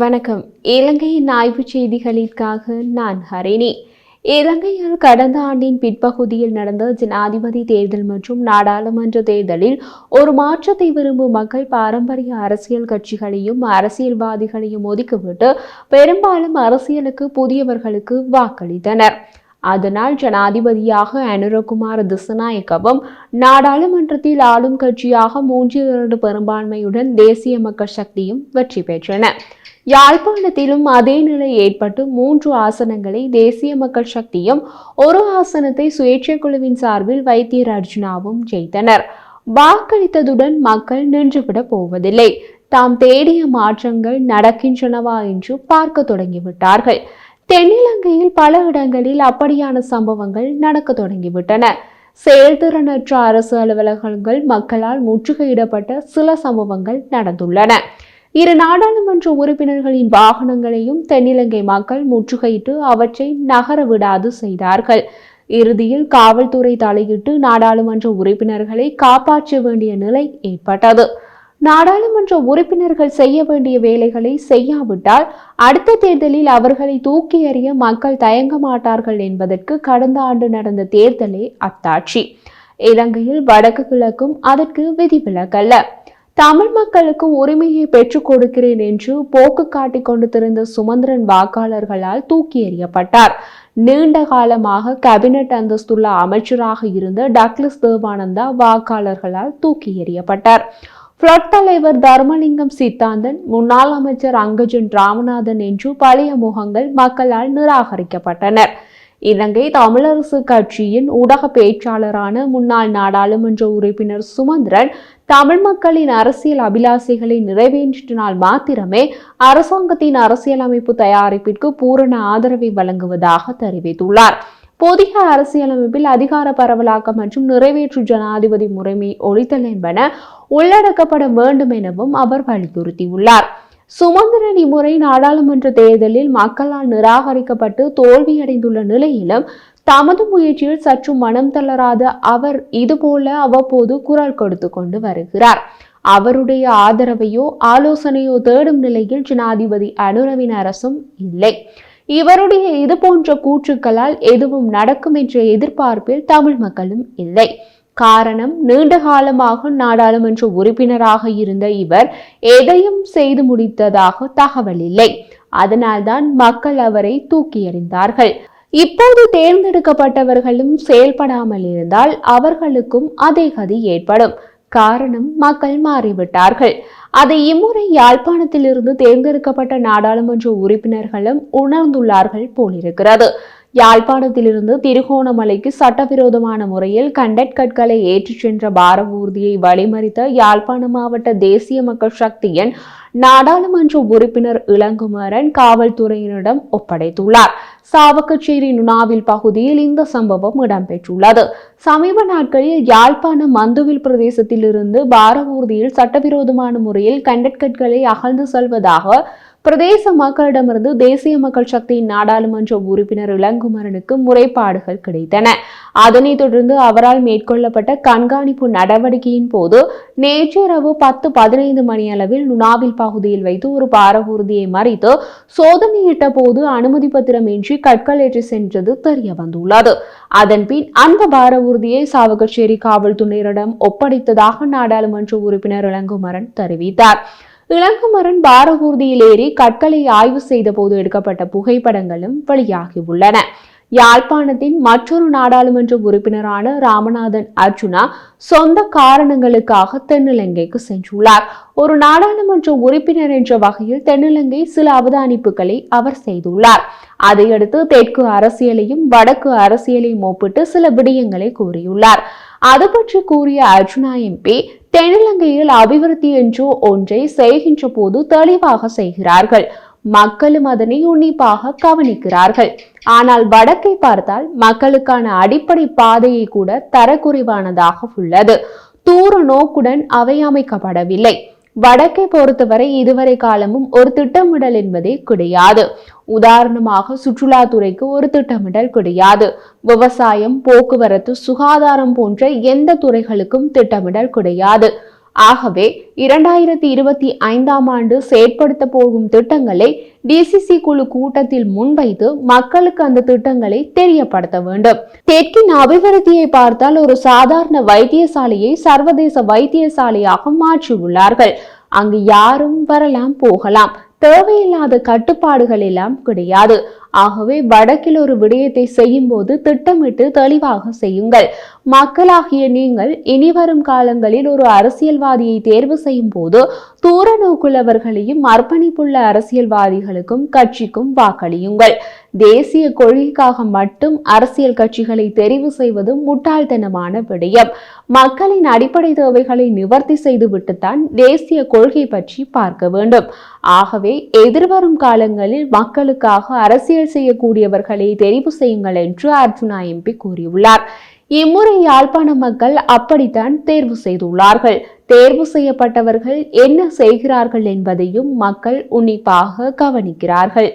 வணக்கம். இலங்கையின் ஆய்வுச் செய்திகளிற்காக நான் ஹரிணி. இலங்கையில் கடந்த ஆண்டின் பிற்பகுதியில் நடந்த ஜனாதிபதி தேர்தல் மற்றும் நாடாளுமன்ற தேர்தலில் ஒரு மாற்றத்தை விரும்பும் மக்கள் பாரம்பரிய அரசியல் கட்சிகளையும் அரசியல்வாதிகளையும் ஒதுக்கிவிட்டு பெரும்பாலும் அரசியலுக்கு புதியவர்களுக்கு வாக்களித்தனர். அதனால் ஜனாதிபதியாக அனுரகுமார் திசநாயக்கவும் நாடாளுமன்றத்தில் ஆளும் கட்சியாக மூன்றில் இரண்டு பெரும்பான்மையுடன் தேசிய மக்கள் சக்தியும் வெற்றி பெற்றன. யாழ்ப்பாணத்திலும் அதே நிலை ஏற்பட்டு மூன்று ஆசனங்களை தேசிய மக்கள் சக்தியும் ஒரு ஆசனத்தை சுயேட்சை குழுவின் சார்பில் வைத்தியர் அர்ஜுனாவும் ஜெயித்தனர். வாக்களித்ததுடன் மக்கள் நின்றுவிடப் போவதில்லை. தாம் தேடிய மாற்றங்கள் நடக்கின்றனவா என்று பார்க்க தொடங்கிவிட்டார்கள். தென்னிலங்கையில் பல இடங்களில் அப்படியான சம்பவங்கள் நடக்க தொடங்கிவிட்டன. செயல்திறனற்ற அரசு அலுவலகங்கள் மக்களால் முற்றுகையிடப்பட்ட சில சம்பவங்கள் நடந்துள்ளன. இரு நாடாளுமன்ற உறுப்பினர்களின் வாகனங்களையும் தென்னிலங்கை மக்கள் முற்றுகையிட்டு அவற்றை நகர விடாது செய்தார்கள். இறுதியில் காவல்துறை தலையிட்டு நாடாளுமன்ற உறுப்பினர்களை காப்பாற்ற வேண்டிய நிலை ஏற்பட்டது. நாடாளுமன்ற உறுப்பினர்கள் செய்ய வேண்டிய வேலைகளை செய்யாவிட்டால் அடுத்த தேர்தலில் அவர்களை தூக்கி எறிய மக்கள் தயங்க மாட்டார்கள் என்பதற்கு கடந்த ஆண்டு நடந்த தேர்தலே அத்தாட்சி. இலங்கையில் வடக்கு கிழக்கும் அதற்கு விதிவிலக்கல்ல. தமிழ் மக்களுக்கு உரிமையை பெற்றுக் கொடுக்கிறேன் என்று போக்கு காட்டிக் கொண்டு சுமந்திரன் வாக்காளர்களால் தூக்கி எறியப்பட்டார். நீண்ட காலமாக கேபினட் அந்தஸ்துள்ள அமைச்சராக இருந்த டக்ளஸ் தேவானந்தா வாக்காளர்களால் தூக்கி எறியப்பட்டார். புளட் தலைவர் தர்மலிங்கம் சித்தாந்தன் முன்னாள் அமைச்சர் அங்கஜன் ராமநாதன் என்று பழைய முகங்கள் மக்களால் நிராகரிக்கப்பட்டனர். இலங்கை தமிழரசு கட்சியின் ஊடக பேச்சாளரான முன்னாள் நாடாளுமன்ற உறுப்பினர் சுமந்திரன் தமிழ் மக்களின் அரசியல் அபிலாசைகளை நிறைவேற்றினால் மாத்திரமே அரசாங்கத்தின் அரசியலமைப்பு தயாரிப்பிற்கு பூரண ஆதரவை வழங்குவதாக தெரிவித்துள்ளார். புதிய அரசியலமைப்பில் அதிகார பரவலாக்கம் மற்றும் நிறைவேற்று ஜனாதிபதி முறைமை ஒழித்தல் என்பன உள்ளடக்கப்பட வேண்டும் எனவும் அவர் வலியுறுத்தியுள்ளார். சுமந்திரன் இம்முறை நாடாளுமன்ற தேர்தலில் மக்களால் நிராகரிக்கப்பட்டு தோல்வியடைந்துள்ள நிலையிலும் தமது முயற்சியில் சற்று மனம் தளராத அவர் இதுபோல அவ்வப்போது குரல் கொடுத்து கொண்டு வருகிறார். அவருடைய ஆதரவையோ ஆலோசனையோ தேடும் நிலையில் ஜனாதிபதி அனுரவின் அரசும் இல்லை. இவருடைய இது போன்ற கூற்றுக்களால் எதுவும் நடக்கும் என்ற எதிர்பார்ப்பில் தமிழ் மக்களும் இல்லை. காரணம் நீண்ட காலமாக நாடாளுமன்ற உறுப்பினராக இருந்த இவர் எதையும் செய்து முடித்ததாக தகவல் இல்லை. அதனால்தான் மக்கள் அவரை தூக்கி எறிந்தார்கள் இப்போது தேர்ந்தெடுக்கப்பட்டவர்களும் செயல்படாமல் இருந்தால் அவர்களுக்கும் அதே கதி ஏற்படும். காரணம் மக்கள் மாறிவிட்டார்கள். அதை இம்முறை யாழ்ப்பாணத்திலிருந்து தேர்ந்தெடுக்கப்பட்ட நாடாளுமன்ற உறுப்பினர்களும் உணர்ந்துள்ளார்கள் போலிருக்கிறது. யாழ்ப்பாணத்திலிருந்து திருகோணமலைக்கு சட்டவிரோதமான முறையில் கண்டட் கற்களை ஏற்றிச் சென்ற பார ஊர்தியை வழிமறித்த யாழ்ப்பாண மாவட்ட தேசிய மக்கள் சக்தியின் நாடாளுமன்ற உறுப்பினர் இளங்குமரன் காவல்துறையினரிடம் ஒப்படைத்துள்ளார். சாவக்கச்சேரி நுணாவில் பகுதியில் இந்த சம்பவம் இடம்பெற்றுள்ளது. சமீப நாட்களில் யாழ்ப்பாணம் மந்துவில் பிரதேசத்திலிருந்து பாரவூர்தியில் சட்டவிரோதமான முறையில் கண்டற்கற்களை அகழ்ந்து செல்வதாக பிரதேச மக்களிடமிருந்து தேசிய மக்கள் சக்தியின் நாடாளுமன்ற உறுப்பினர் இளங்குமரனுக்கு முறைப்பாடுகள் கிடைத்தன. அதனைத் தொடர்ந்து அவரால் மேற்கொள்ளப்பட்ட கண்காணிப்பு நடவடிக்கையின் போது நேற்றிரவு பத்து பதினைந்து மணி அளவில் நுணாவில் பகுதியில் வைத்து ஒரு பாரவூர்தியை மறித்து சோதனையிட்ட போது அனுமதி பத்திரம் இன்றி கற்கள் ஏற்றி சென்றது தெரிய வந்துள்ளது அதன்பின் அந்த பாரவூர்தியை சாவகச்சேரி காவல்துறையினரிடம் ஒப்படைத்ததாக நாடாளுமன்ற உறுப்பினர் இளங்குமரன் தெரிவித்தார். இளங்குமரன் பாரகூர்தியில் ஏறி கற்களை ஆய்வு செய்த போது எடுக்கப்பட்ட புகைப்படங்களும் வெளியாகியுள்ளன. யாழ்ப்பாணத்தின் மற்றொரு நாடாளுமன்ற உறுப்பினரான ராமநாதன் அர்ஜுனா சொந்த காரணங்களுக்காக தென்னிலங்கைக்கு சென்றுள்ளார். ஒரு நாடாளுமன்ற உறுப்பினர் என்ற வகையில் தென்னிலங்கை சில அவதானிப்புகளை அவர் செய்துள்ளார். அதையடுத்து தெற்கு அரசியலையும் வடக்கு அரசியலையும் ஒப்பிட்டு சில விடயங்களை கூறியுள்ளார். அது பற்றி கூறிய அர்ஜுனா எம்பி தென்னிலங்கையில் அபிவிருத்தி என்று ஒன்றை செய்கின்ற போது தெளிவாக செய்கிறார்கள். மக்களும் அதனை உன்னிப்பாக கவனிக்கிறார்கள். ஆனால் வடக்கை பார்த்தால் மக்களுக்கான அடிப்படை பாதையை கூட தரக்குறைவானதாக உள்ளது. தூர நோக்குடன் அவை அமைக்கப்படவில்லை. வடக்கை பொறுத்தவரை இதுவரை காலமும் ஒரு திட்டமிடல் என்பதே கிடையாது. உதாரணமாக சுற்றுலாத்துறைக்கு ஒரு திட்டமிடல் கிடையாது. விவசாயம் போக்குவரத்து சுகாதாரம் போன்ற எந்த துறைகளுக்கும் திட்டமிடல் கிடையாது. ஆகவே இரண்டாயிரத்தி இருபத்தி ஐந்தாம் ஆண்டு செயற்படுத்த போகும் திட்டங்களை டிசிசி குழு கூட்டத்தில் முன்வைத்து மக்களுக்கு அந்த திட்டங்களை தெரியப்படுத்த வேண்டும். தெற்கின் அபிவிருத்தியை பார்த்தால் ஒரு சாதாரண வைத்தியசாலையை சர்வதேச வைத்தியசாலையாக மாற்றியுள்ளார்கள். அங்கு யாரும் வரலாம் போகலாம். தேவையில்லாத கட்டுப்பாடுகள் எல்லாம் கிடையாது. ஆகவே வடக்கில் ஒரு விடயத்தை செய்யும் போது திட்டமிட்டு தெளிவாக செய்யுங்கள். மக்களாகிய நீங்கள் இனிவரும் காலங்களில் ஒரு அரசியல்வாதியை தேர்வு செய்யும் போது தூர நோக்குள்ளவர்களையும் அர்ப்பணிப்புள்ள அரசியல்வாதிகளுக்கும் கட்சிக்கும் வாக்களியுங்கள். தேசிய கொள்கைக்காக மட்டும் அரசியல் கட்சிகளை தெரிவு செய்வது முட்டாள்தனமான விடயம். மக்களின் அடிப்படை தேவைகளை நிவர்த்தி செய்துவிட்டுத்தான் தேசிய கொள்கை பற்றி பார்க்க வேண்டும். ஆகவே எதிர்வரும் காலங்களில் மக்களுக்காக அரசியல் அரசியல் செய்யக்கூடியவர்களை தெரிவு செய்யுங்கள் என்று அர்ஜுனா எம்பி கூறியுள்ளார். இம்முறை யாழ்ப்பாண மக்கள் அப்படித்தான் தேர்வு செய்துள்ளார்கள். தேர்வு செய்யப்பட்டவர்கள் என்ன செய்கிறார்கள் என்பதையும் மக்கள் உன்னிப்பாக கவனிக்கிறார்கள்.